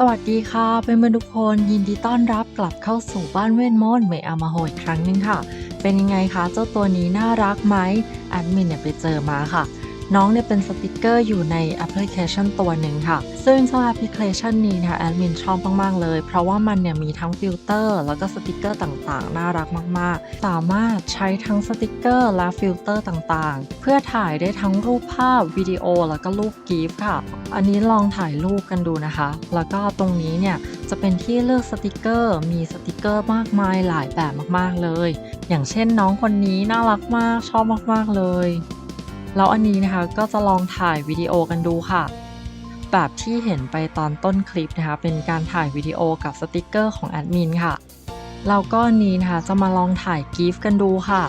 สวัสดีค่ะเพื่อนๆทุกคนยินดีต้อนรับกลับเข้าสู่บ้านเวทมนต์เมอามาโฮอีกครั้งหนึงค่ะ เป็นยังไงคะเจ้าตัวนี้น่ารักไหมแอดมินเนี่ยไปเจอมาค่ะ น้องเนี่ยเป็นสติกเกอร์อยู่ในแอปพลิเคชันตัวหนึ่งค่ะ ซึ่งเจ้าแอปพลิเคชันนี้นะคะแอดมินชอบมากๆเลย เพราะว่ามันเนี่ยมีทั้งฟิลเตอร์แล้วก็สติกเกอร์ต่างๆ น่ารักมากๆ สามารถใช้ทั้งสติกเกอร์และฟิลเตอร์ต่างๆ เพื่อถ่ายได้ทั้งรูปภาพวิดีโอแล้วก็รูปกีฟค่ะ อันนี้ลองถ่ายรูปกันดูนะคะ แล้วก็ตรงนี้เนี่ยจะเป็นที่เลือกสติกเกอร์ มีสติกเกอร์มากมายหลายแบบมากๆเลย อย่างเช่นน้องคนนี้น่ารักมากชอบมากๆเลย แล้วอันนี้นะคะก็จะลองถ่ายวิดีโอกันดูค่ะ แบบที่เห็นไปตอนต้นคลิปนะคะ เป็นการถ่ายวิดีโอกับสติกเกอร์ของแอดมินค่ะ แล้วก็นนี้นะคะจะมาลองถ่ายกิฟต์กันดูค่ะ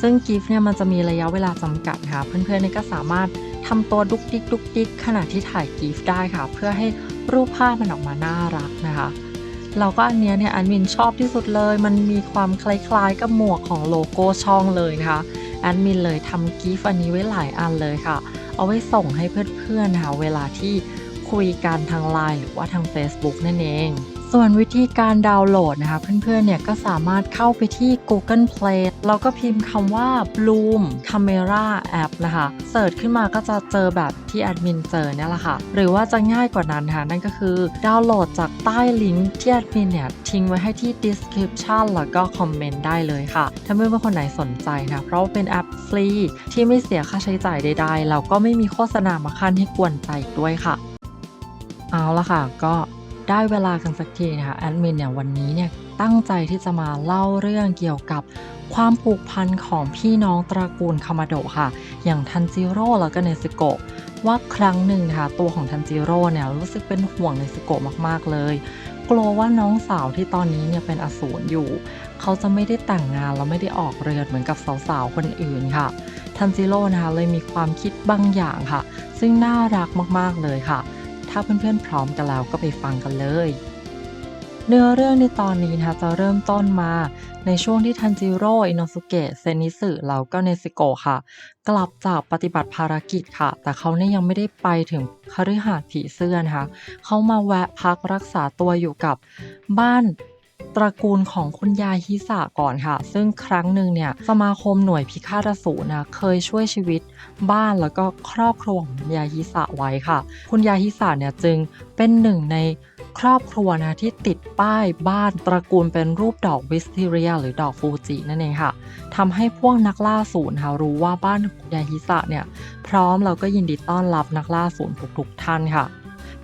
ซึ่งกิฟต์เนี่ยมันจะมีระยะเวลาจำกัดค่ะ เพื่อนๆเนี่ยก็สามารถทำตัวดุกดิกดุกดิกขณะที่ถ่ายกิฟต์ได้ค่ะ เพื่อให้รูปภาพมันออกมาน่ารักนะคะเราก็อันเนี้ยเนี่ยแอดมินชอบที่สุดเลย มันมีความคล้ายๆกับหมวกของโลโก้ช่องเลยนะคะ แอดมินเลยทำกิฟต์อันนี้ไว้หลายอันเลยค่ะ เอาไว้ส่งให้เพื่อนๆนะคะเวลาที่ คุยกันทางไลน์หรือว่าทาง Facebook นั่นเอง ส่วนวิธีการดาวน์โหลดนะคะ เพื่อนๆเนี่ยก็สามารถเข้าไปที่ Google Play แล้วก็พิมพ์คำว่า Bloom Camera App นะคะเสิร์ชขึ้นมาก็จะเจอแบบที่แอดมินเจอเนี่ยแหละค่ะ หรือว่าจะง่ายกว่านั้นค่ะนั่นก็คือ ดาวน์โหลดจากใต้ลิงก์ที่แอดมินเนี่ยทิ้งไว้ให้ที่ description แล้วก็คอมเมนต์ได้เลยค่ะ ถ้าเพื่อนๆคนไหนสนใจนะเพราะาเป็นแอปฟรีที่ไม่เสียค่าใช้จ่ายใดๆแล้วก็ไม่มีโฆษณามาขั้นให้กวนใจด้วยค่ะ เอาละค่ะ ก็ได้เวลากันสักทีนะคะแอดมินเนี่ยวันนี้เนี่ยตั้งใจที่จะมาเล่าเรื่องเกี่ยวกับความผูกพันของพี่น้องตระกูลคามาโดะค่ะ อย่างทันจิโร่แล้วก็เนซโกะว่าครั้งหนึ่งนะคะตัวของทันจิโร่เนี่ยรู้สึกเป็นห่วงเนซโกะมากๆเลย กลัวว่าน้องสาวที่ตอนนี้เนี่ยเป็นอสูรอยู่ เขาจะไม่ได้แต่งงานแล้วไม่ได้ออกเรือนเหมือนกับสาวๆคนอื่นค่ะ ทันจิโร่นะคะเลยมีความคิดบางอย่างค่ะ ซึ่งน่ารักมากๆเลยค่ะ ถ้าเพื่อนๆพร้อมกันแล้วก็ไปฟังกันเลย เนื้อเรื่องในตอนนี้นะคะจะเริ่มต้นมาในช่วงที่ทันจิโร่อินโนสุเกะเซนิสึแล้วก็เนซิโกะค่ะ กลับจากปฏิบัติภารกิจค่ะ แต่เขาเนี่ยยังไม่ได้ไปถึงคฤหาสน์ผีเสื้อนะคะเขามาแวะพักรักษาตัวอยู่กับบ้าน ตระกูลของคุณยายฮิสะก่อนค่ะ ซึ่งครั้งหนึ่งเนี่ยสมาคมหน่วยพิฆาตอสูรนะเคยช่วยชีวิตบ้านแล้วก็ครอบครัวของคุณยายฮิสะไว้ค่ะ คุณยายฮิสะเนี่ยจึงเป็นหนึ่งในครอบครัวนะที่ติดป้ายบ้านตระกูลเป็นรูปดอกวิสติเรีย หรือดอกฟูจินั่นเองค่ะทำให้พวกนักล่าสูรค่ะรู้ว่าบ้านของคุณยายฮิสะเนี่ยพร้อมแล้วก็ยินดีต้อนรับนักล่าสูรทุกๆท่านค่ะ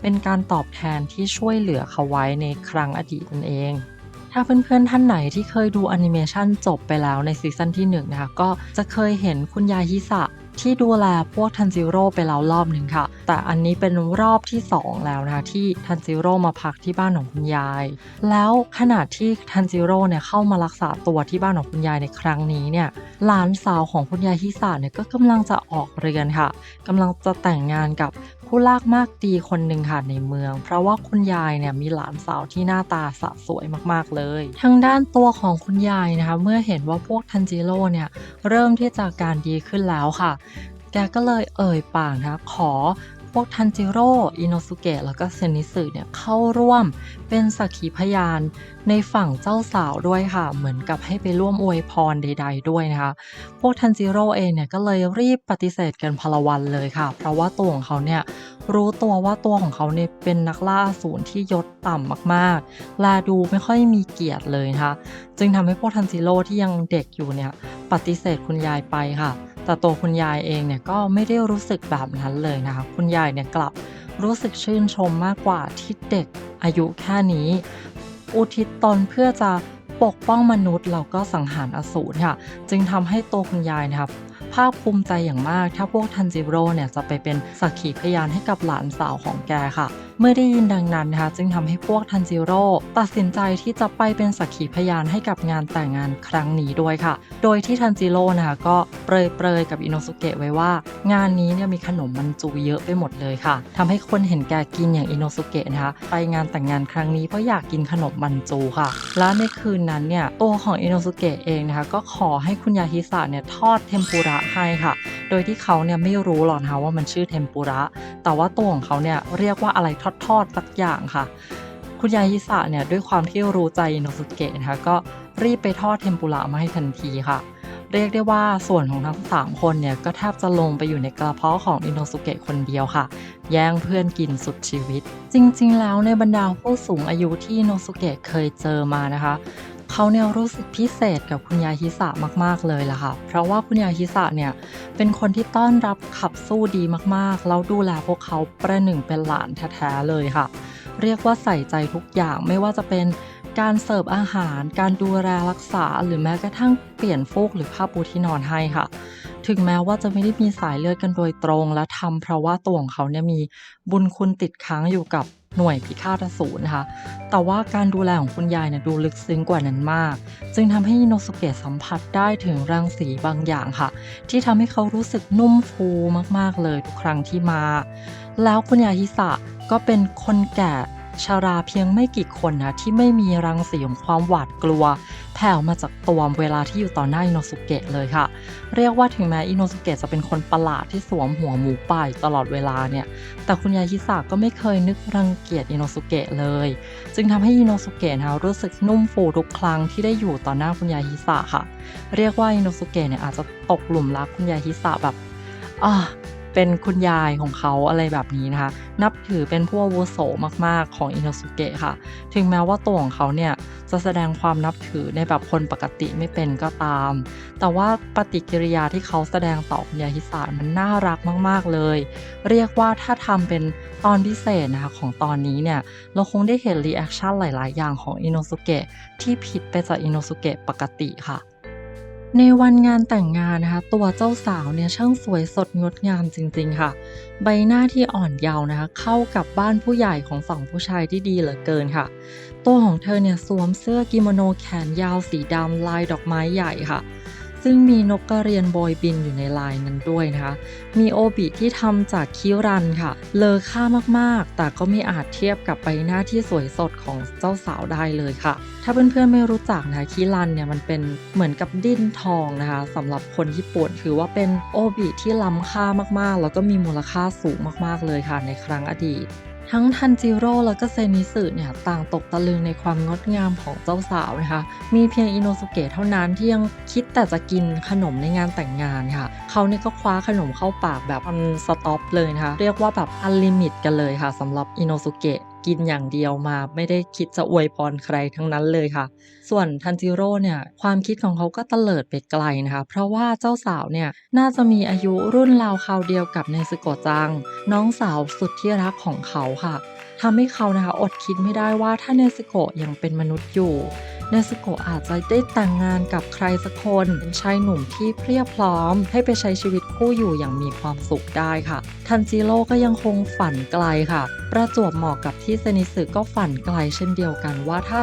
เป็นการตอบแทนที่ช่วยเหลือเขาไว้ในครั้งอดีตนั่นเอง ถ้าเพื่อนๆท่านไหนที่เคยดูแอนิเมชันจบไปแล้วในซีซั่นที่1นงนะคะก็จะเคยเห็นคุณยายฮิสะที่ดูแลพวกทันจิโร่ไปแล้วรอบหนึ่งค่ะ แต่อันนี้เป็นรอบที่ 2 แล้วนะคะที่ทันจิโร่มาพักที่บ้านของคุณยาย แล้วขณะที่ทันจิโร่เนี่ยเข้ามารักษาตัวที่บ้านของคุณยายในครั้งนี้เนี่ยหลานสาวของคุณยายฮิสะเนี่ยก็กำลังจะออกเรือนค่ะกำลังจะแต่งงานกับ ผู้ลากมากดีคนหนึ่งค่ะในเมือง เพราะว่าคุณยายเนี่ยมีหลานสาวที่หน้าตาสะสวยมากๆเลย ทางด้านตัวของคุณยายนะคะเมื่อเห็นว่าพวกทันจิโร่เนี่ยเริ่มที่จะการดีขึ้นแล้วค่ะ แกก็เลยเอ่ยปากนะคะขอ พวกทันจิโร่อินโนสุเกะแล้วก็เซนิสึเนี่ยเข้าร่วมเป็นสักขีพยานในฝั่งเจ้าสาวด้วยค่ะ เหมือนกับให้ไปร่วมอวยพรใด ๆ ด้วยนะคะ พวกทันจิโร่เองเนี่ยก็เลยรีบปฏิเสธกันพลวันเลยค่ะ เพราะว่าตัวของเขาเนี่ยรู้ตัวว่าตัวของเขาเนี่ยเป็นนักล่าสูรที่ยศต่ำมากๆ แลดูไม่ค่อยมีเกียรติเลยนะคะ จึงทำให้พวกทันจิโร่ที่ยังเด็กอยู่เนี่ยปฏิเสธคุณยายไปค่ะ แต่ตัวคุณยายเองเนี่ยก็ไม่ได้รู้สึกแบบนั้นเลยนะคะ คุณยายเนี่ยกลับรู้สึกชื่นชมมากกว่าที่เด็กอายุแค่นี้ อุทิศตนเพื่อจะปกป้องมนุษย์แล้วก็สังหารอสูรค่ะ จึงทำให้ตัวคุณยายนะครับภาคภูมิใจอย่างมากถ้าพวกทันจิโร่เนี่ยจะไปเป็นสักขีพยานให้กับหลานสาวของแกค่ะ เมื่อได้ยินดังนั้นนะคะจึงทำให้พวกทันจิโร่ตัดสินใจที่จะไปเป็นสักขีพยานให้กับงานแต่งงานครั้งนี้ด้วยค่ะ โดยที่ทันจิโร่นะคะก็เปรยๆกับอินโนสุเกะไว้ว่า งานนี้เนี่ยมีขนมมันจูเยอะไปหมดเลยค่ะทำให้คนเห็นแกกินอย่างอินโนสุเกะนะคะไปงานแต่งงานครั้งนี้เพราะอยากกินขนมมันจูค่ะ และในคืนนั้นเนี่ยตัวของอินโนสุเกะเองนะคะก็ขอให้คุณยาฮิสะเนี่ยทอดเทมปุระให้ค่ะ โดยที่เขาเนี่ยไม่รู้หรอกนะคะว่ามันชื่อเทมปุระ แต่ว่าตัวของเขาเนี่ยเรียกว่าอะไรทอดๆสักอย่างค่ะ คุณยายฮิสะเนี่ยด้วยความที่รู้ใจโนสุเกะนะคะก็รีบไปทอดเทมปุระมาให้ทันทีค่ะเรียกได้ว่าส่วนของทั้ง 3 คนเนี่ยก็แทบจะลงไปอยู่ในกระเพาะของอินโนสุเกะคนเดียวค่ะ แย่งเพื่อนกินสุดชีวิต จริงๆ แล้วในบรรดาผู้สูงอายุที่อินโนสุเกะเคยเจอมานะคะ เขาเนี่ยรู้สึกพิเศษกับคุณยายฮิสะมาก ๆ เลยล่ะค่ะ เพราะว่าคุณยายฮิสะเนี่ยเป็นคนที่ต้อนรับขับสู้ดีมากๆ แล้วดูแลพวกเขาประหนึ่งเป็นหลานแท้ๆเลยค่ะ เรียกว่าใส่ใจทุกอย่างไม่ว่าจะเป็นการเสิร์ฟอาหาร การดูแลรักษา หรือแม้กระทั่งเปลี่ยนฟูกหรือผ้าปูที่นอนให้ค่ะ ถึงแม้ว่าจะไม่ได้มีสายเลือดกันโดยตรง และทำเพราะว่าตัวของเขาเนี่ยมีบุญคุณติดค้างอยู่กับหน่วยพิฆาตอสูรนะคะ แต่ว่าการดูแลของคุณยายเนี่ยดูลึกซึ้งกว่านั้นมาก จึงทำให้อิโนสุเกะสัมผัสได้ถึงรังสีบางอย่างค่ะ ที่ทำให้เขารู้สึกนุ่มฟูมากๆเลยทุกครั้งที่มา แล้วคุณยายฮิสะก็เป็นคนแก่ ชาราเพียงไม่กี่คนนะที่ไม่มีรังสีของความหวาดกลัวแผ่ออกมาจากตัวเวลาที่อยู่ต่อหน้าอิโนสุเกะเลยค่ะ เรียกว่าถึงแม้อิโนสุเกะจะเป็นคนประหลาดที่สวมหัวหมูป่ายตลอดเวลาเนี่ย แต่คุณยายฮิสะก็ไม่เคยนึกรังเกียจอิโนสุเกะเลย จึงทำให้อิโนสุเกะนะรู้สึกนุ่มฟูทุกครั้งที่ได้อยู่ต่อหน้าคุณยายฮิสะค่ะ เรียกว่าอิโนสุเกะเนี่ยอาจจะตกหลุมรักคุณยายฮิสะแบบอ่า เป็นคุณยายของเขาอะไรแบบนี้นะคะ นับถือเป็นผู้อาวุโสมากๆของอินโนสุเกะค่ะ ถึงแม้ว่าตัวของเขาเนี่ยจะแสดงความนับถือในแบบคนปกติไม่เป็นก็ตาม แต่ว่าปฏิกิริยาที่เขาแสดงต่อคุณยายฮิสะมันน่ารักมาก ๆเลย เรียกว่าถ้าทำเป็นตอนพิเศษนะคะของตอนนี้เนี่ยเราคงได้เห็นรีแอคชั่นหลาย ๆ อย่างของอินโนสุเกะที่ผิดไปจากอินโนสุเกะปกติค่ะ ในวันงานแต่งงานนะคะ ตัวเจ้าสาวเนี่ยช่างสวยสดงดงามจริงๆค่ะ ใบหน้าที่อ่อนเยาว์นะคะ เข้ากับบ้านผู้ใหญ่ของฝั่งผู้ชายที่ดีเหลือเกินค่ะ ตัวของเธอเนี่ยสวมเสื้อกิโมโนแขนยาวสีดำลายดอกไม้ใหญ่ค่ะ ซึ่งมีนกกระเรียนโบยบินอยู่ในลายนั้นด้วยนะคะ มีโอบิที่ทำจากคิรันค่ะ เลอค่ามากๆ แต่ก็ไม่อาจเทียบกับใบหน้าที่สวยสดของเจ้าสาวได้เลยค่ะ ถ้าเพื่อนๆไม่รู้จักนะคะคิรันเนี่ยมันเป็นเหมือนกับดิ้นทองนะคะสำหรับคนญี่ปุ่นถือว่าเป็นโอบิที่ล้ำค่ามากๆ แล้วก็มีมูลค่าสูงมากๆเลยค่ะในครั้งอดีต ทั้งทันจิโร่แล้วก็เซนิสึเนี่ยต่างตกตะลึงในความงดงามของเจ้าสาวนะคะ มีเพียงอินโนสุเกะเท่านั้นที่ยังคิดแต่จะกินขนมในงานแต่งงานค่ะ เขาเนี่ยก็คว้าขนมเข้าปากแบบอันสต็อปเลยนะคะ เรียกว่าแบบอันลิมิตกันเลยค่ะสำหรับอินโนสุเกะ กินอย่างเดียวมา ไม่ได้คิดจะอวยพรใครทั้งนั้นเลยค่ะ ส่วนทันจิโร่เนี่ยความคิดของเขาก็เตลิดไปไกลนะคะ เพราะว่าเจ้าสาวเนี่ยน่าจะมีอายุรุ่นราวคราวเดียวกับเนสโกจัง น้องสาวสุดที่รักของเขาค่ะทำให้เขานะคะอดคิดไม่ได้ว่าถ้าเนสโกยังเป็นมนุษย์อยู่ เนซโกะอาจจะได้แต่งงานกับใครสักคนเป็นชายหนุ่มที่เพรียบพร้อม ให้ไปใช้ชีวิตคู่อยู่อย่างมีความสุขได้ค่ะ ทันจิโร่ก็ยังคงฝันไกลค่ะ ประจวบเหมาะกับที่เซนิสึก็ฝันไกลเช่นเดียวกันว่าถ้า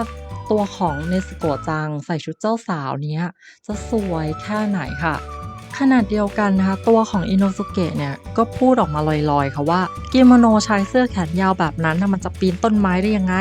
ตัวของเนซโกะจังใส่ชุดเจ้าสาวเนี้ยจะสวยแค่ไหนค่ะขนาดเดียวกันนะคะ ตัวของอินโนสุเกะเนี่ย ก็พูดออกมาลอยๆ ค่ะว่ากิโมโนชายเสื้อแขนยาวแบบนั้นน่ะมันจะปีนต้นไม้ได้ยังไง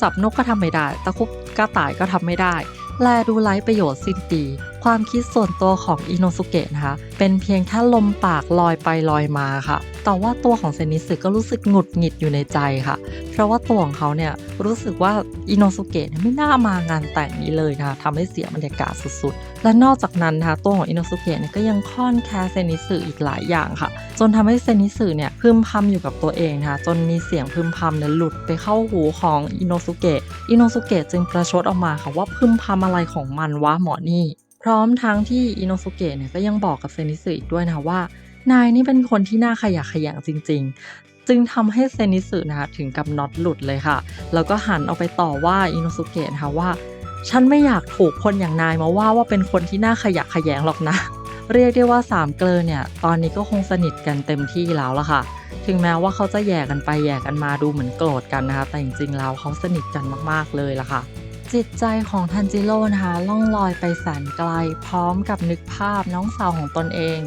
จับนกก็ทำไม่ได้ตะคุบ กระต่ายก็ทำไม่ได้ แลดูไร้ประโยชน์สิ้นดี ความคิดส่วนตัวของอินโนสุเกะนะคะ เป็นเพียงแค่ลมปากลอยไปลอยมาค่ะ แต่ว่าตัวของเซนิสึก็รู้สึกหงุดหงิดอยู่ในใจค่ะ เพราะว่าตัวของเขาเนี่ยรู้สึกว่าอินโนสุเกะเนี่ยไม่น่ามางานแต่งนี้เลยนะคะทำให้เสียบรรยากาศสุดๆ และนอกจากนั้นนะคะตัวของอินโนสุเกะเนี่ยก็ยังค่อนแคร์เซนิสึอีกหลายอย่างค่ะ จนทำให้เซนิสึเนี่ยพึมพำอยู่กับตัวเองนะคะจนมีเสียงพึมพำเนี่ยหลุดไปเข้าหูของอินโนสุเกะอินโนสุเกะจึงประชดออกมาค่ะว่าพึมพำอะไรของมันวะหมอนี่ พร้อมทั้งที่อินโนสุเกะเนี่ยก็ยังบอกกับเซนิสึอีกด้วยนะว่า นายนี่เป็นคนที่น่าขยะขยงจริง ๆ จึงทำให้เซนิสึนะคะถึงกับน็อตหลุดเลยค่ะ แล้วก็หันออกไปต่อว่าอินโนสุเกะนะคะว่า ฉันไม่อยากถูกคนอย่างนายมาว่าว่าเป็นคนที่น่าขยะขยงหรอกนะ เรียกได้ว่าสามเกลอเนี่ยตอนนี้ก็คงสนิทกันเต็มที่แล้วละค่ะถึงแม้ว่าเขาจะแย่กันไปแย่กันมาดูเหมือนโกรธกันนะคะ แต่จริงๆแล้วเขาสนิทกันมากๆเลยละค่ะ จิตใจของทันจิโร่นะคะล่องลอยไปแสนไกล พร้อมกับนึกภาพน้องสาวของตนเอง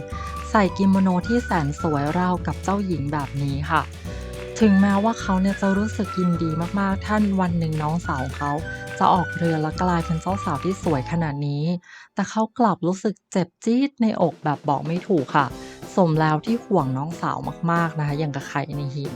ใส่กิโมโนที่แสนสวยราวกับเจ้าหญิงแบบนี้ค่ะ ถึงแม้ว่าเขาเนี่ยจะรู้สึกยินดีมากๆ ท่านวันหนึ่งน้องสาวเขา จะออกเรือและกลายเป็นเจ้าสาวที่สวยขนาดนี้ แต่เขากลับรู้สึกเจ็บจี๊ดในอกแบบบอกไม่ถูกค่ะ สมแล้วที่ห่วงน้องสาวมากๆนะคะ อย่างกับไข่ในหิน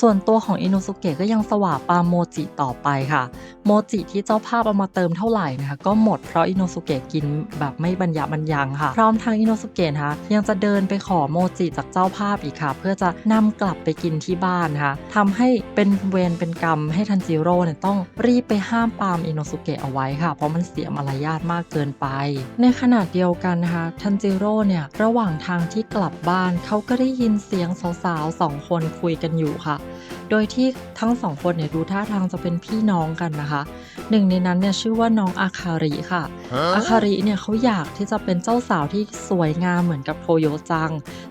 ส่วนตัวของอินุสุเกะก็ยังสว่าปามโมจิต่อไปค่ะ โมจิที่เจ้าภาพเอามาเติมเท่าไหร่นะคะ ก็หมดเพราะอินุสุเกะกินแบบไม่บรรยะบรรยังค่ะ พร้อมทางอินุสุเกะนะคะยังจะเดินไปขอโมจิจากเจ้าภาพอีกค่ะ เพื่อจะนำกลับไปกินที่บ้านนะคะทำให้เป็นเวรเป็นกรรมให้ทันจิโร่เนี่ยต้องรีบไปห้ามปามอินุสุเกะเอาไว้ค่ะ เพราะมันเสียมารยาทมากเกินไป ในขณะเดียวกันนะคะทันจิโร่เนี่ยระหว่างทางที่ที่กลับบ้านเขาก็ได้ยินเสียงสาวๆสองคนคุยกันอยู่ค่ะ โดยที่ทั้งสองคนเนี่ยดูท่าทางจะเป็นพี่น้องกันนะคะ หนึ่งในนั้นเนี่ยชื่อว่าน้องอาคาริค่ะ อาคาริเนี่ยเขาอยากที่จะเป็นเจ้าสาวที่สวยงามเหมือนกับโทโยจัง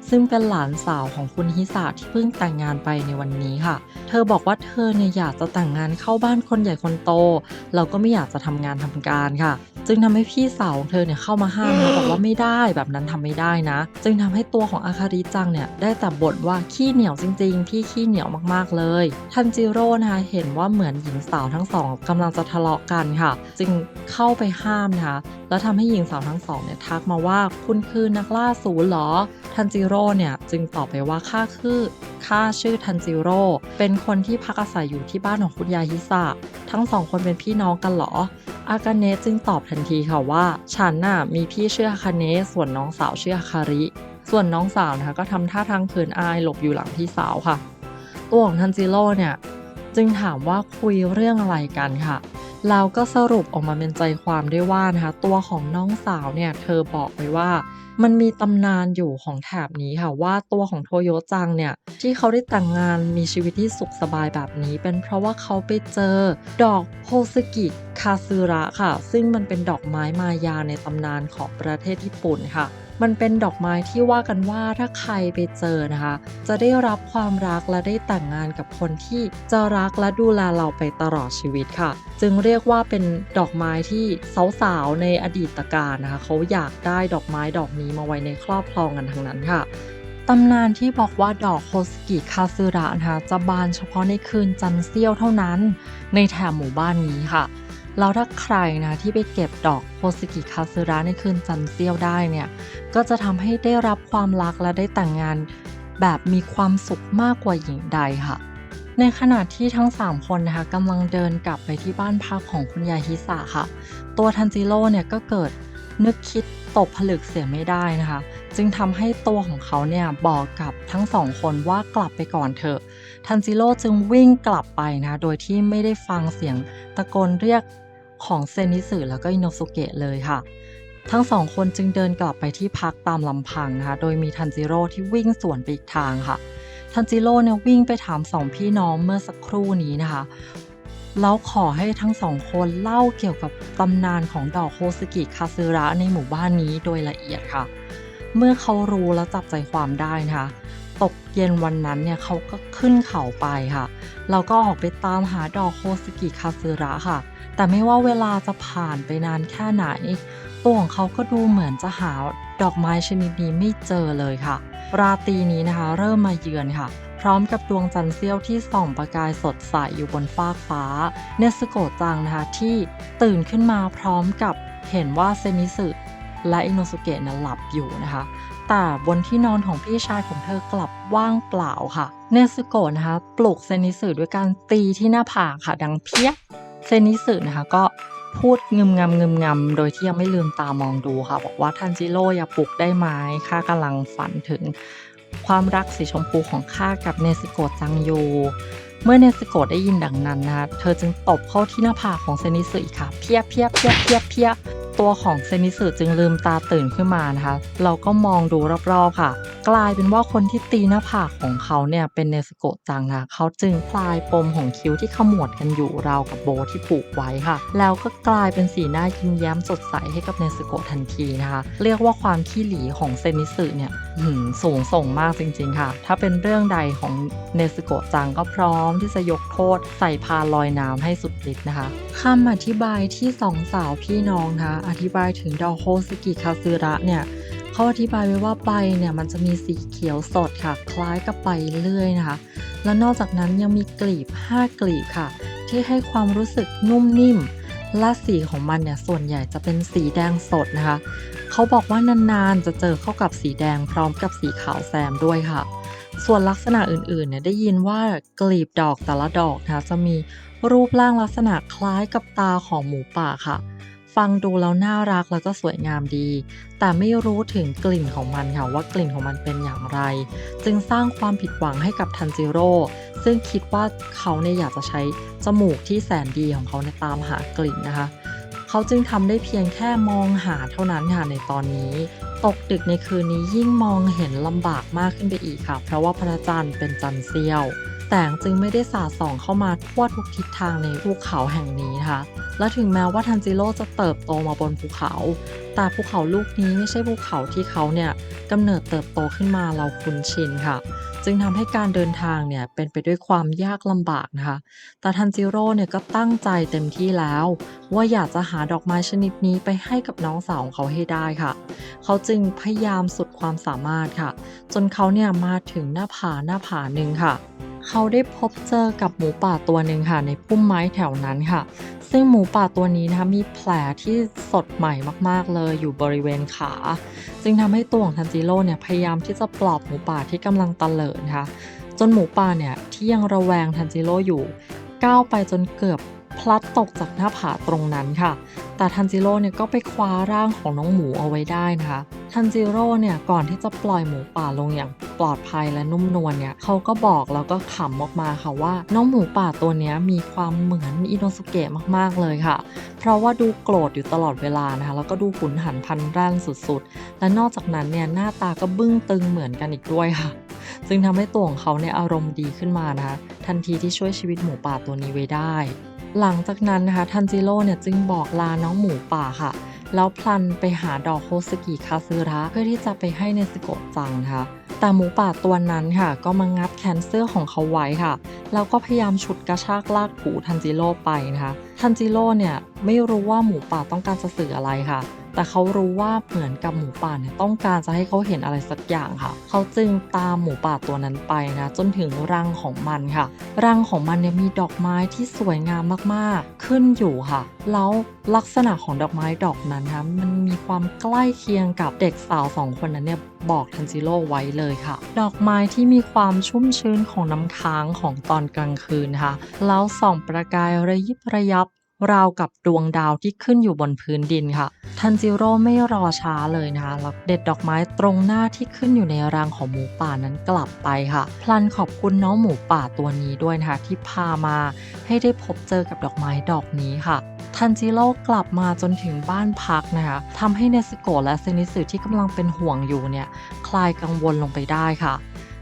ซึ่งเป็นหลานสาวของคุณฮิสะที่เพิ่งแต่งงานไปในวันนี้ค่ะ เธอบอกว่าเธอเนี่ยอยากจะแต่งงานเข้าบ้านคนใหญ่คนโต เราก็ไม่อยากจะทำงานทำการค่ะ จึงทำให้พี่สาวของเธอเนี่ยเข้ามาห้ามนะบอกว่าไม่ได้แบบนั้นทำไม่ได้นะ จึงทำให้ตัวของอาคาริจังเนี่ยได้แต่บ่นว่าขี้เหนียวจริง ๆ พี่ขี้เหนียวมากๆเลยทันจิโร่นะคะเห็นว่าเหมือนหญิงสาวทั้งสองกำลังจะทะเลาะกันค่ะ จึงเข้าไปห้ามนะคะแล้วทำให้หญิงสาวทั้งสองเนี่ยทักมาว่าคุณคือนักล่าศูนย์เหรอ ทันจิโร่เนี่ยจึงตอบไปว่าข้าคือข้าชื่อทันจิโร่เป็นคนที่พักอาศัยอยู่ที่บ้านของคุณยาฮิสะทั้งสองคนเป็นพี่น้องกันเหรอ อากาเนะจึงตอบทันทีค่ะว่า ฉันน่ะมีพี่ชื่ออาคาเนะส่วนน้องสาวชื่ออาคาริ ส่วนน้องสาวนะคะก็ทำท่าทางเขินอายหลบอยู่หลังพี่สาวค่ะ ตัวของทันจิโร่เนี่ยจึงถามว่าคุยเรื่องอะไรกันค่ะเราก็สรุปออกมาเป็นใจความได้ว่านะคะตัวของน้องสาวเนี่ยเธอบอกไว้ว่า มันมีตำนานอยู่ของแถบนี้ค่ะว่าตัวของโทโยจังเนี่ยที่เขาได้แต่งงานมีชีวิตที่สุขสบายแบบนี้ เป็นเพราะว่าเขาไปเจอดอกโฮซึกิคาซึระค่ะ ซึ่งมันเป็นดอกไม้มายาในตำนานของประเทศญี่ปุ่นค่ะ มันเป็นดอกไม้ที่ว่ากันว่าถ้าใครไปเจอนะคะ จะได้รับความรักและได้แต่งงานกับคนที่จะรักและดูแลเราไปตลอดชีวิตค่ะ จึงเรียกว่าเป็นดอกไม้ที่สาวๆในอดีตการนะคะเขาอยากได้ดอกไม้ดอกนี้มาไว้ในครอบครองกันทั้งนั้นค่ะตำนานที่บอกว่าดอกโคสกิคาซึระนะคะจะบานเฉพาะในคืนจันทร์เสี้ยวเท่านั้น ในแถบหมู่บ้านนี้ค่ะ แล้วถ้าใครนะที่ไปเก็บดอกโคสกิคาซึระในคืนจันเสี้ยวได้เนี่ย ก็จะทำให้ได้รับความรักและได้แต่งงานแบบมีความสุขมากกว่าหญิงใดค่ะ ในขณะที่ทั้ง 3 คนนะคะกำลังเดินกลับไปที่บ้านพักของคุณยายฮิสะค่ะ ตัวทันจิโร่เนี่ยก็เกิดนึกคิดตกผลึกเสียไม่ได้นะคะ จึงทำให้ตัวของเขาเนี่ยบอกกับทั้งสองคนว่ากลับไปก่อนเถอะ ทันจิโร่จึงวิ่งกลับไปนะ โดยที่ไม่ได้ฟังเสียงตะโกนเรียก ของเซนิสึแล้วก็อินโนสุเกะเลยค่ะ ทั้งสองคนจึงเดินกลับไปที่พักตามลำพังนะคะ โดยมีทันจิโร่ที่วิ่งสวนไปอีกทางค่ะ ทันจิโร่เนี่ยวิ่งไปถามสองพี่น้องเมื่อสักครู่นี้นะคะแล้วขอให้ทั้งสองคนเล่าเกี่ยวกับตำนานของดอกโฮสกิคาซึระในหมู่บ้านนี้โดยละเอียดค่ะ เมื่อเขารู้และจับใจความได้นะคะตกเย็นวันนั้นเนี่ยเขาก็ขึ้นเขาไปค่ะ แล้วก็ออกไปตามหาดอกโฮสกิคาซึระค่ะ แต่ไม่ว่าเวลาจะผ่านไปนานแค่ไหน ตัวของเขาก็ดูเหมือนจะหาดอกไม้ชนิดนี้ไม่เจอเลยค่ะ ราตรีนี้นะคะ เริ่มมาเยือนค่ะ พร้อมกับดวงจันทร์เสี้ยวที่ส่องประกายสดใสอยู่บนฟากฟ้า เนสโกจังนะคะที่ตื่นขึ้นมาพร้อมกับเห็นว่าเซนิสึและอิโนสุเกะนั้นหลับอยู่นะคะ แต่บนที่นอนของพี่ชายของเธอกลับว่างเปล่าค่ะ เนสโกะนะคะ ปลุกเซนิสึด้วยการตีที่หน้าผากค่ะ ดังเพี้ย เซนิสึนะคะก็พูดงึมงำงึมงำโดยที่ยังไม่ลืมตามองดูค่ะ บอกว่าทันจิโร่อย่าปลุกได้ไหมข้ากำลังฝันถึงความรักสีชมพูของข้ากับเนสโกะจังยูเมื่อเนสโกะได้ยินดังนั้นนะคะเธอจึงตบเข้าที่หน้าผากของเซนิสึอีกค่ะ เพียเพียเพียเพียเพีย ตัวของเซนิสึจึงลืมตาตื่นขึ้นมานะคะ เราก็มองดูรอบๆค่ะ กลายเป็นว่าคนที่ตีหน้าผากของเขาเนี่ยเป็นเนสโกะจังนะเขาจึงคลายปมของคิ้วที่ขมวดกันอยู่ราวกับโบที่ผูกไว้ค่ะ แล้วก็กลายเป็นสีหน้ายิ้มแย้มสดใสให้กับเนสโกะทันทีนะคะ เรียกว่าความขี้หลีของเซนิสึเนี่ย สูงส่งมากจริง ๆ ค่ะ ถ้าเป็นเรื่องใดของเนสโกะจังก็พร้อมที่จะยกโทษใส่พานลอยน้ำให้สุดฤทธิ์นะคะคำอธิบายที่สองสาวพี่น้องนะคะอธิบายถึงดอกโฮสกิคาซึระเนี่ยเขาอธิบายไว้ว่าใบเนี่ยมันจะมีสีเขียวสดค่ะ คล้ายกับใบเลื่อยนะคะ แล้วนอกจากนั้นยังมีกลีบ 5 กลีบค่ะ ที่ให้ความรู้สึกนุ่มนิ่มและสีของมันเนี่ยส่วนใหญ่จะเป็นสีแดงสดนะคะ เขาบอกว่านานๆจะเจอเข้ากับสีแดงพร้อมกับสีขาวแซมด้วยค่ะ ส่วนลักษณะอื่นๆเนี่ยได้ยินว่ากลีบดอกแต่ละดอกนะจะมีรูปร่างลักษณะคล้ายกับตาของหมูป่าค่ะ ฟังดูแล้วน่ารักแล้วก็สวยงามดี แต่ไม่รู้ถึงกลิ่นของมันค่ะว่ากลิ่นของมันเป็นอย่างไร จึงสร้างความผิดหวังให้กับทันจิโร่ซึ่งคิดว่าเขาเนี่ยอยากจะใช้จมูกที่แสนดีของเขาเนี่ยตามหากลิ่นนะคะ เขาจึงทำได้เพียงแค่มองหาเท่านั้นค่ะในตอนนี้ ตกดึกในคืนนี้ยิ่งมองเห็นลำบากมากขึ้นไปอีกค่ะ เพราะว่าพระจันทร์เป็นจันทร์เสี้ยว แสงจึงไม่ได้สาดส่องเข้ามาทั่วทุกทิศทางในภูเขาแห่งนี้นะคะ และถึงแม้ว่าทันจิโร่จะเติบโตมาบนภูเขา แต่ภูเขาลูกนี้ไม่ใช่ภูเขาที่เขาเนี่ยกำเนิดเติบโตขึ้นมาเราคุ้นชินค่ะ จึงทำให้การเดินทางเนี่ยเป็นไปด้วยความยากลำบากนะคะ แต่ทันจิโร่เนี่ยก็ตั้งใจเต็มที่แล้ว ว่าอยากจะหาดอกไม้ชนิดนี้ไปให้กับน้องสาวของเขาให้ได้ค่ะ เขาจึงพยายามสุดความสามารถค่ะ จนเขาเนี่ยมาถึงหน้าผาหน้าผาหนึ่งค่ะ เขาได้พบเจอกับหมูป่าตัวหนึ่งค่ะ ในพุ่มไม้แถวนั้นค่ะซึ่งหมูป่าตัวนี้นะคะมีแผลที่สดใหม่มาก ๆ เลยอยู่บริเวณขา จึงทำให้ตัวของทันจิโร่เนี่ยพยายามที่จะปลอบหมูป่าที่กำลังตะเลิดนะคะจนหมูป่าเนี่ยที่ยังระแวงทันจิโร่อยู่ ก้าวไปจนเกือบพลัดตกจากหน้าผาตรงนั้นค่ะ แต่ทันจิโร่เนี่ยก็ไปคว้าร่างของน้องหมูเอาไว้ได้นะคะ ทันจิโร่เนี่ยก่อนที่จะปล่อยหมูป่าลงอย่าง ปลอดภัยและนุ่มนวลเนี่ยเขาก็บอกแล้วก็ขำออกมาค่ะว่า น้องหมูป่าตัวนี้มีความเหมือนอิโนสุเกะมากๆเลยค่ะ เพราะว่าดูโกรธอยู่ตลอดเวลานะคะแล้วก็ดูขุนหันพันร่นสุดๆ และนอกจากนั้นเนี่ยหน้าตาก็บึ้งตึงเหมือนกันอีกด้วยค่ะ ซึ่งทำให้ตัวของเขาเนี่ยอารมณ์ดีขึ้นมานะคะทันทีที่ช่วยชีวิตหมูป่าตัวนี้ไว้ได้ หลังจากนั้นนะคะทันจิโร่เนี่ยจึงบอกลาน้องหมูป่าค่ะแล้วพลันไปหาดอกโคสกิคาซึระเพื่อที่จะไปให้เนสโกะจังนะคะ แต่หมูป่าตัวนั้นค่ะ ก็มางับแขนเสื้อของเขาไว้ค่ะ แล้วก็พยายามฉุดกระชากลากถูทันจิโร่ไปนะคะ ทันจิโร่เนี่ยไม่รู้ว่าหมูป่าต้องการจะสื่ออะไรค่ะ แต่เขารู้ว่าเหมือนกับหมูป่าเนี่ยต้องการจะให้เขาเห็นอะไรสักอย่างค่ะ เขาจึงตามหมูป่าตัวนั้นไปนะจนถึงรังของมันค่ะ รังของมันเนี่ยมีดอกไม้ที่สวยงามมากๆ ขึ้นอยู่ค่ะ แล้วลักษณะของดอกไม้ดอกนั้นนะคะมันมีความใกล้เคียงกับเด็กสาวสองคนนั้นเนี่ยบอกทันจิโร่ไว้เลยค่ะ ดอกไม้ที่มีความชุ่มชื้นของน้ำค้างของตอนกลางคืนค่ะแล้วส่องประกายระยิบระยับ ราวกับดวงดาวที่ขึ้นอยู่บนพื้นดินค่ะ ทันจิโร่ไม่รอช้าเลยนะคะแล้วเด็ดดอกไม้ตรงหน้าที่ขึ้นอยู่ในรังของหมูป่านั้นกลับไปค่ะ พลันขอบคุณน้องหมูป่าตัวนี้ด้วยนะคะที่พามาให้ได้พบเจอกับดอกไม้ดอกนี้ค่ะ ทันจิโร่กลับมาจนถึงบ้านพักนะคะทำให้เนสโกะและเซนิสึที่กำลังเป็นห่วงอยู่เนี่ยคลายกังวลลงไปได้ค่ะ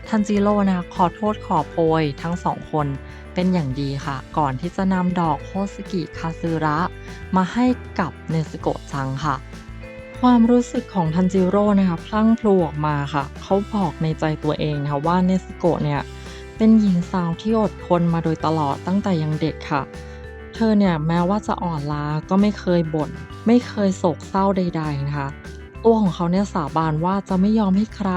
ทันจิโร่นะคะขอโทษขอโพยทั้งสองคนเป็นอย่างดีค่ะ ก่อนที่จะนำดอกโคสกิคาซึระ มาให้กับเนสโกะจังค่ะ ความรู้สึกของทันจิโร่นะคะพลั่งพลูออกมาค่ะ เขาบอกในใจตัวเองนะคะว่าเนสโกะเนี่ยเป็นหญิงสาวที่อดทนมาโดยตลอดตั้งแต่ยังเด็กค่ะ เธอเนี่ยแม้ว่าจะอ่อนล้าก็ไม่เคยบ่นไม่เคยโศกเศร้าใด ๆนะคะ ตัวของเขาเนี่ยสาบานว่าจะไม่ยอมให้ใคร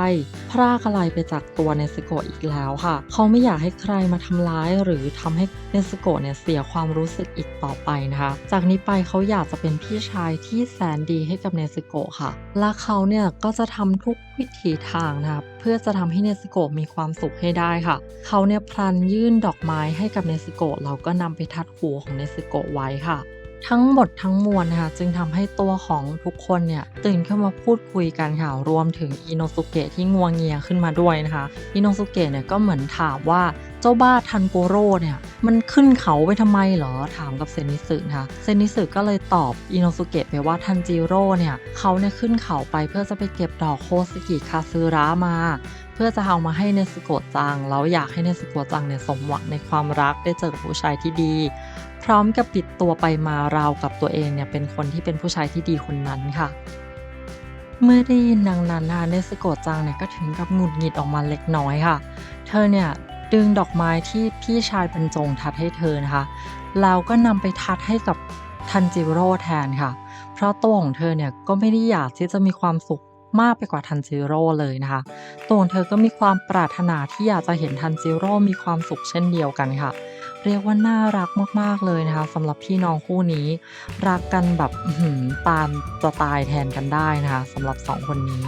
พรากอะไรไปจากตัวเนสโกะอีกแล้วค่ะ เขาไม่อยากให้ใครมาทำร้ายหรือทำให้เนสโกะเนี่ยเสียความรู้สึกอีกต่อไปนะคะ จากนี้ไปเขาอยากจะเป็นพี่ชายที่แสนดีให้กับเนสโกะค่ะ และเขาเนี่ยก็จะทำทุกวิถีทางนะคะเพื่อจะทำให้เนสโกะมีความสุขให้ได้ค่ะ เขาเนี่ยพลันยื่นดอกไม้ให้กับเนสโกะเราก็นำไปทัดหูของเนสโกะไว้ค่ะ ทั้งหมดทั้งมวลนะคะจึงทำให้ตัวของทุกคนเนี่ยตื่นขึ้นมาพูดคุยกันค่ะรวมถึงอิโนสุเกะที่งวงเงียขึ้นมาด้วยนะคะอิโนสุเกะเนี่ยก็เหมือนถามว่าเจ้าบ้าทันโกโร่เนี่ยมันขึ้นเขาไปทำไมเหรอถามกับเซนิสึนะคะเซนิสึก็เลยตอบอิโนสุเกะไปว่าทันจิโร่เนี่ยเขาเนี่ยขึ้นเขาไปเพื่อจะไปเก็บดอกโคสกิคาซึระมาเพื่อจะเอามาให้เนสโกะจัง แล้วอยากให้เนสโกะจังเนี่ยสมหวังในความรักได้เจอกับผู้ชายที่ดี พร้อมกับปิดตัวไปมาราวกับตัวเองเนี่ยเป็นคนที่เป็นผู้ชายที่ดีคนนั้นค่ะ เมื่อได้ยินดังนั้นนะเนสโกจังเนี่ยก็ถึงกับหงุดหงิดออกมาเล็กน้อยค่ะ เธอเนี่ยดึงดอกไม้ที่พี่ชายบรรจงทัดให้เธอนะคะแล้วก็นำไปทัดให้กับทันจิโร่แทนค่ะ เพราะตัวของเธอเนี่ยก็ไม่ได้อยากที่จะมีความสุขมากไปกว่าทันจิโร่เลยนะคะ ตัวของเธอก็มีความปรารถนาที่อยากจะเห็นทันจิโร่มีความสุขเช่นเดียวกันค่ะ เรียกว่าน่ารักมากๆเลยนะคะสำหรับพี่น้องคู่นี้ รักกันแบบอื้อหือปานจะตายแทนกันได้นะคะสำหรับสองคนนี้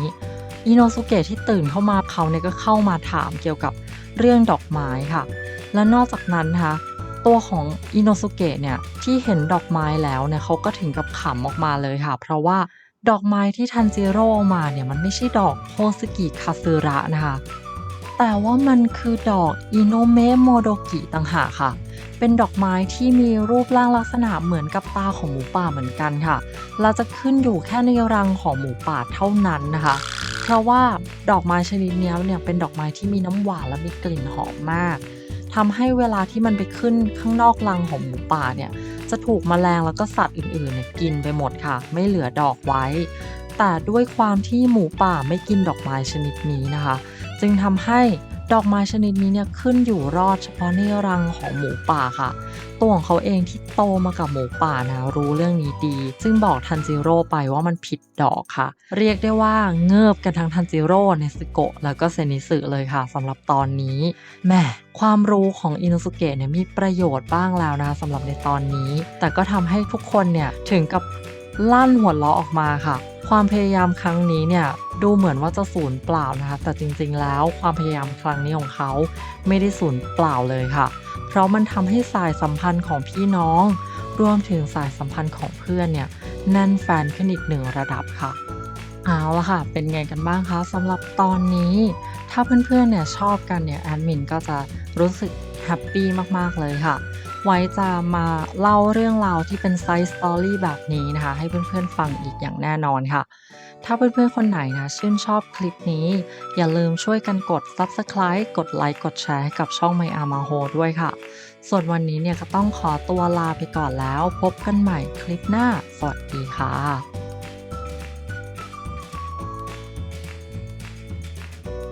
อิโนสุเกะที่ตื่นเข้ามาเขาเนี่ยก็เข้ามาถามเกี่ยวกับเรื่องดอกไม้ค่ะ และนอกจากนั้นนะคะตัวของอิโนสุเกะเนี่ยที่เห็นดอกไม้แล้วเนี่ยเขาก็ถึงกับขำออกมาเลยค่ะ เพราะว่าดอกไม้ที่ทันจิโร่เอามาเนี่ยมันไม่ใช่ดอกโฮสกิคาซึระนะคะ แต่ว่ามันคือดอกอิโนเมโมโดกิต่างหากค่ะ เป็นดอกไม้ที่มีรูปร่างลักษณะเหมือนกับตาของหมูป่าเหมือนกันค่ะและจะขึ้นอยู่แค่ในรังของหมูป่าเท่านั้นนะคะ เพราะว่าดอกไม้ชนิดนี้เนี่ยเป็นดอกไม้ที่มีน้ำหวานและมีกลิ่นหอมมากทำให้เวลาที่มันไปขึ้นข้างนอกรังของหมูป่าเนี่ยจะถูกแมลงแล้วก็สัตว์อื่นๆเนี่ยกินไปหมดค่ะ ไม่เหลือดอกไว้ แต่ด้วยความที่หมูป่าไม่กินดอกไม้ชนิดนี้นะคะ จึงทำให้ดอกไม้ชนิดนี้เนี่ยขึ้นอยู่รอดเฉพาะในรังของหมูป่าค่ะ ตัวของเขาเองที่โตมากับหมูป่านะรู้เรื่องนี้ดี ซึ่งบอกทันจิโร่ไปว่ามันผิดดอกค่ะ เรียกได้ว่าเงิบกันทั้งทันจิโร่เนสโกะแล้วก็เซนิสึเลยค่ะสำหรับตอนนี้แหม่ความรู้ของอินุสุเกะเนี่ยมีประโยชน์บ้างแล้วนะคะสำหรับในตอนนี้ แต่ก็ทำให้ทุกคนเนี่ยถึงกับลั่นหัวเราะออกมาค่ะ ความพยายามครั้งนี้เนี่ยดูเหมือนว่าจะสูญเปล่านะคะ แต่จริงๆแล้วความพยายามครั้งนี้ของเขาไม่ได้สูญเปล่าเลยค่ะ เพราะมันทำให้สายสัมพันธ์ของพี่น้อง รวมถึงสายสัมพันธ์ของเพื่อนเนี่ยแน่นแฟนขึ้นอีกหนึ่งระดับค่ะเอาละค่ะ เป็นไงกันบ้างคะสำหรับตอนนี้ ถ้าเพื่อนๆเนี่ยชอบกันเนี่ยแอดมินก็จะรู้สึกแฮปปี้มากๆเลยค่ะ ไว้จะมาเล่าเรื่องราวที่เป็นไซส์สตอรี่แบบนี้นะคะ ให้เพื่อนๆฟังอีกอย่างแน่นอนค่ะ ถ้าเพื่อนๆคนไหนนะชื่นชอบคลิปนี้ อย่าลืมช่วยกันกด Subscribe กดไลค์กดแชร์ให้กับช่อง My a m a h o ด้วยค่ะ ส่วนวันนี้เนี่ยก็ต้องขอตัวลาไปก่อนแล้ว พบกันใหม่คลิปหน้า สวัสดีค่ะ